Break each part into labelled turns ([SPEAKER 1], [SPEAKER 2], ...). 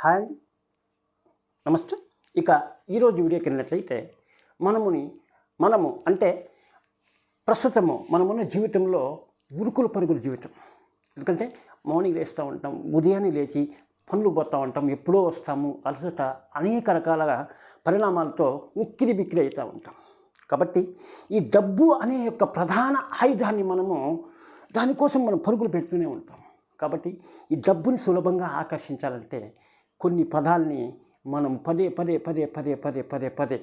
[SPEAKER 1] Hi నమస్తే. ఇక ఈరోజు వీడియోకి వెళ్ళినట్లయితే మనముని మనము అంటే ప్రస్తుతము మనమున్న జీవితంలో ఉరుకుల పరుగుల జీవితం. ఎందుకంటే మార్నింగ్ లేస్తూ ఉంటాం ఉదయాన్నే లేచి పనులు పోతూ ఉంటాం ఎప్పుడో వస్తాము అలసట అనేక రకాల పరిణామాలతో ఉక్కిరి బిక్కిరి అవుతూ ఉంటాం. కాబట్టి ఈ డబ్బు అనే యొక్క ప్రధాన ఆయుధాన్ని మనము దానికోసం మనం పరుగులు పెడుతూనే ఉంటాం. కాబట్టి ఈ డబ్బుని సులభంగా ఆకర్షించాలంటే కొన్ని పదాల్ని మనం పదే పదే పదే పదే పదే పదే పదే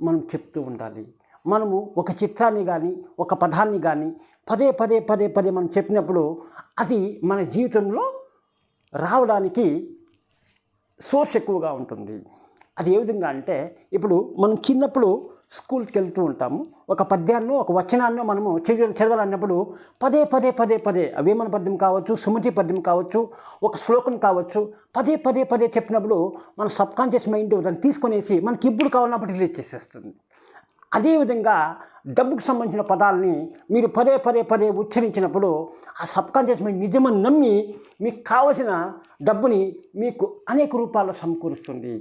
[SPEAKER 1] మనం చెప్తూ ఉండాలి. మనము ఒక చిత్రాన్ని కానీ ఒక పదాన్ని కానీ పదే పదే పదే పదే మనం చెప్పినప్పుడు అది మన జీవితంలో రావడానికి సోర్స్ ఎక్కువగా ఉంటుంది. అది ఏ విధంగా అంటే ఇప్పుడు మనం చిన్నప్పుడు స్కూల్కి వెళ్తూ ఉంటాము. ఒక పద్యాన్నో ఒక వచనాన్నో మనము చదివ చదవాలన్నప్పుడు పదే పదే పదే పదే వేమన పద్యం కావచ్చు సుమతి పద్యం కావచ్చు ఒక శ్లోకం కావచ్చు పదే పదే పదే చెప్పినప్పుడు మన సబ్కాన్షియస్ మైండ్ దాన్ని తీసుకునేసి మనకి ఇప్పుడు కావాలన్నప్పుడు రిలీజ్ చేసేస్తుంది. అదేవిధంగా డబ్బుకు సంబంధించిన పదాలని మీరు పదే పదే పదే ఉచ్చరించినప్పుడు ఆ సబ్కాన్షియస్ మైండ్ నిజమని నమ్మి మీకు కావలసిన డబ్బుని మీకు అనేక రూపాల్లో సమకూరుస్తుంది.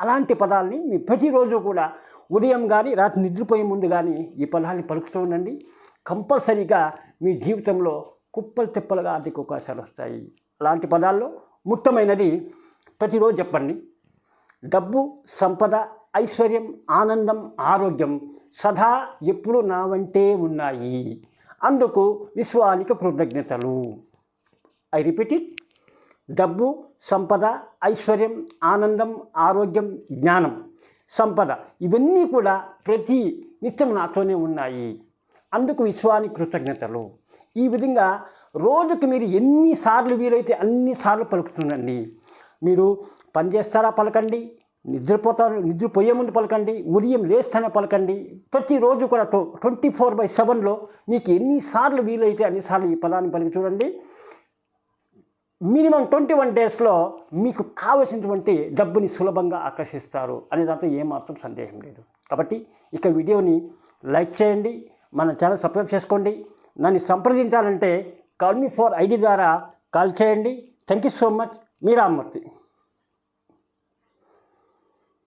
[SPEAKER 1] అలాంటి పదాలని మీ ప్రతిరోజు కూడా ఉదయం కానీ రాత్రి నిద్రపోయే ముందు కానీ ఈ పదాలని పలుకుతూ ఉండండి. కంపల్సరీగా మీ జీవితంలో కుప్పలు తిప్పలుగా ఆర్థిక అవకాశాలు వస్తాయి. అలాంటి పదాల్లో ముఖ్యమైనది ప్రతిరోజు చెప్పండి. డబ్బు సంపద ఐశ్వర్యం ఆనందం ఆరోగ్యం సదా ఎప్పుడు నా వంటే ఉన్నాయి. అందుకు విశ్వానికి కృతజ్ఞతలు. I repeat it. డబ్బు సంపద ఐశ్వర్యం ఆనందం ఆరోగ్యం జ్ఞానం సంపద ఇవన్నీ కూడా ప్రతి నిత్యం నాతోనే ఉన్నాయి. అందుకు విశ్వానికి కృతజ్ఞతలు. ఈ విధంగా రోజుకు మీరు ఎన్నిసార్లు వీలైతే అన్నిసార్లు పలుకుతుండండి. మీరు పని చేస్తారా పలకండి నిద్రపోతారు నిద్రపోయే ముందు పలకండి ఉదయం లేస్తేనే పలకండి ప్రతిరోజు కూడా ట్వంటీ ఫోర్ బై సెవెన్లో మీకు ఎన్నిసార్లు వీలైతే అన్నిసార్లు ఈ పదాన్ని పలికి చూడండి. మినిమం ట్వంటీ వన్ డేస్లో మీకు కావలసినటువంటి డబ్బుని సులభంగా ఆకర్షిస్తారు అనే దాంట్లో ఏమాత్రం సందేహం లేదు. కాబట్టి ఇక వీడియోని లైక్ చేయండి మన ఛానల్ సబ్స్క్రైబ్ చేసుకోండి. నన్ను సంప్రదించాలంటే కాల్ మీ ఫోర్ ఐడి ద్వారా కాల్ చేయండి. Thank you so much. Me Rammurthy